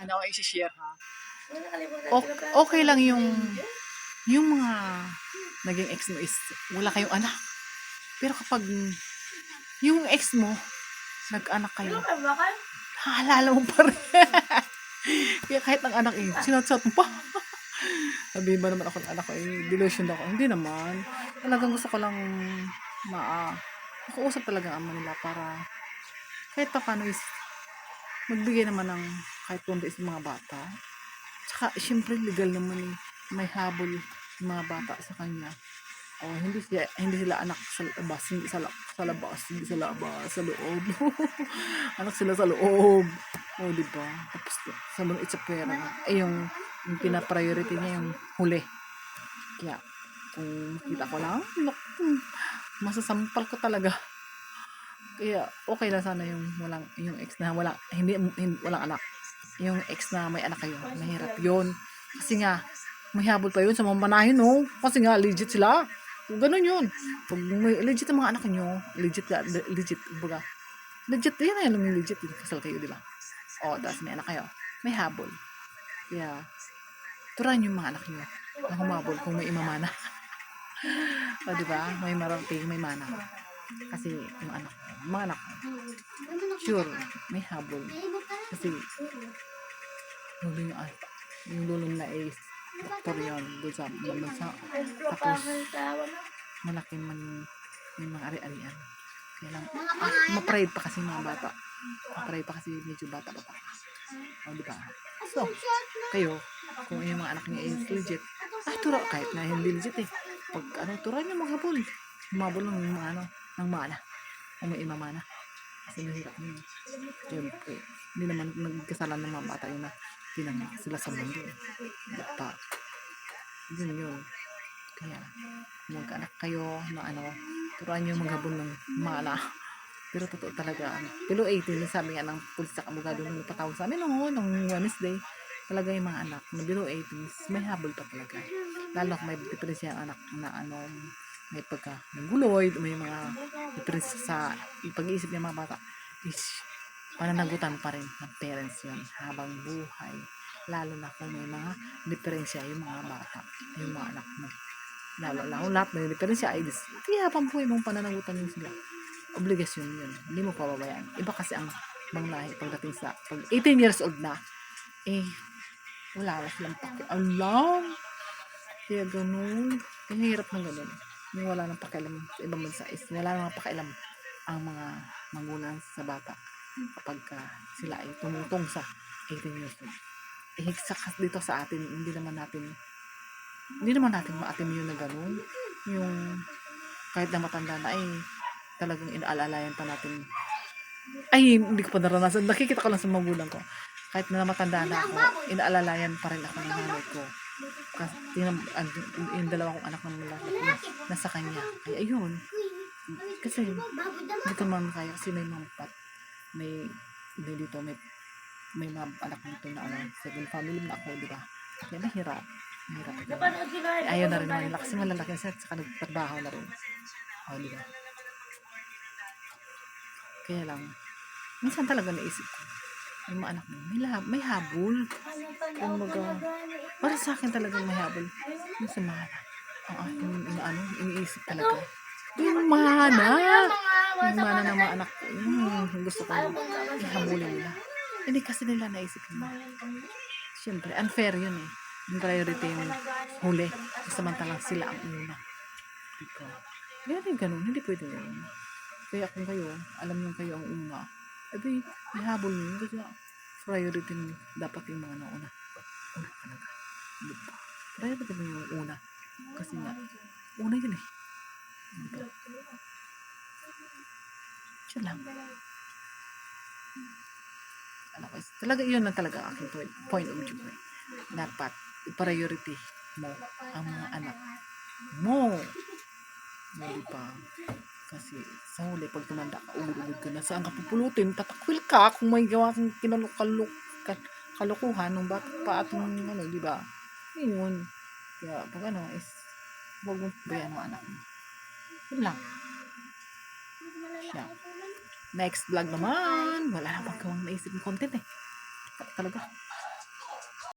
Ano, isi-share ha. Na okay lang yung yung mga naging ex mo is wala kayong anak. Pero kapag yung ex mo, nag-anak kayo, naalala mo pa rin. Kaya kahit ang anak eh, sinat-sat mo pa. Sabihin ba naman ako ng anak ko, eh, delusion ako. Hindi naman. Talagang gusto ko lang ma makausap talaga ang ama nila para kahit pa paano is magbigay naman ng kahit kundi sa mga bata. Tsaka, syempre, legal naman eh. May habol yung mga bata sa kanya. Oh, hindi siya, hindi sila anak sa labas, hindi sa, sa labas, hindi sa labas, sa loob. anak sila sa loob. Oh, di ba? Tapos, sa mga itsapwera, eh, yung, yung pina-priority niya yung huli. Kaya, kung makita ko lang, masasampal ko talaga. Kaya, okay lang sana yung walang, yung ex na wala, hindi, hindi walang anak. Yung ex na may anak kayo, mahirap yun. Kasi nga, may habol pa yun sa mga manahin, no? Kasi nga, legit sila. Ganun yun. Pag may legit ang mga anak nyo, legit, legit, baga, legit, yun na yun, yung legit, yung kasal kayo, di? O, tapos may anak kayo, may habol. Kaya, turan yung mga anak nyo na humabol kung may imamana. o, di ba? May marating, may mana. Kasi, yung anak ko, mga anak ko, sure, may habol. Kasi, lolo yung, ay, yung lolo na is, doktor yun, doon sa bansa. Tapos, malaki man yung, mga ari-arian. Kaya lang, ma-pride pa kasi mga bata. Ma-pride pa kasi medyo bata pa pa. O, di ba? So, kayo, kung yung mga anak niya is legit, ah, tura, kahit na hindi legit eh. Pag, ano, tura niya maghabol. Humabol ng mga, ano, ng mana. Kung may imamana. Kasi nahirap yun. Siyempre, hindi naman nagkasalan ng mga bata yun na tinang sila sa mundo. Ba? Yun yun. Kaya, kung magkaanak kayo na ano, turuan nyo maghabol ng mana. Pero totoo talaga, ano, below 18, sabi nga ng pulis sa abogado nung napatawag sa amin noon, nung Wednesday, talaga yung mga anak na below 18, may habol pa talaga. Lalo kung may ang anak na ano, may pagka guloy, may mga diferensya sa pag-iisip ng mga bata is pananagutan pa rin ng parents yun habang buhay. Lalo na kung may mga diferensya yung mga bata, yung mga anak mo. Lalo na kung lahat may diferensya ay dis. Kaya habang buhay mong pananagutan yun sila. Obligasyon yun. Hindi mo pababayaan. Iba kasi ang bang lahi pagdating sa pag 18 years old na, eh, wala na silang pakialam. Kaya ganun. Ang hirap ng ganun. Yung wala nang pakialam sa ibang bansa is wala nang pakialam ang mga magulang sa bata kapag ka sila ay tumutong sa 18 years old. Eh, sa, dito sa atin, hindi naman natin hindi naman natin maatim yun na ganun. Yung kahit na matanda na ay talagang inaalalayan pa natin. Ay, hindi ko pa naranasan. Nakikita ko lang sa magulang ko. Kahit na matanda na ako, inaalalayan pa rin ako ng nanay ko. Kasi yung, dalawa kong anak ng lalaki na nasa kanya. Ay, ayun. Kasi, hindi ko naman kaya kasi may mga pat. May, hindi dito, may, may mga anak nito na ano, second family na ako, di ba? Kaya mahirap. Mahirap. Na. Ayaw na rin naman nila kasi malalaki na saka nagtrabaho na rin. O, di ba? Kaya lang, minsan talaga naisip ko, yung mga anak mo, may, lab, may habol. Kung maga, para sa akin talaga may habol. Yung sa mana. Ang aking inaano, iniisip talaga. Yung mana. Yung mana ng mga anak ko. Yung gusto ko ihabulin nila. Hindi kasi nila naisip yun. Siyempre, unfair yun eh. Yung priority yung huli. Samantalang sila ang una. Hindi ganun. Hindi pwede yun. Kaya kung kayo, alam nyo kayo ang una, edi, ihabol nyo yun. Kasi priority nyo dapat yung mga nauna. Una talaga. Diba? Priority mo yung una. Kasi nga, una yun eh. Diba? Siya lang. Ano ko, talaga yun na talaga ang aking point, of view. Eh. Dapat, priority mo ang mga anak mo. Hindi pa. Kasi sa huli, pag tumanda ka, ululog ka na, saan ka pupulutin? Tatakwil ka kung may gawa kang kinalok kalukuhan ng bata pa at yung ano, di ba? Yun. Kaya pag ano is, huwag mong bayan ang anak mo. Yun lang. Siya. Next vlog naman. Wala na pagkawang naisip ng content eh. Talaga.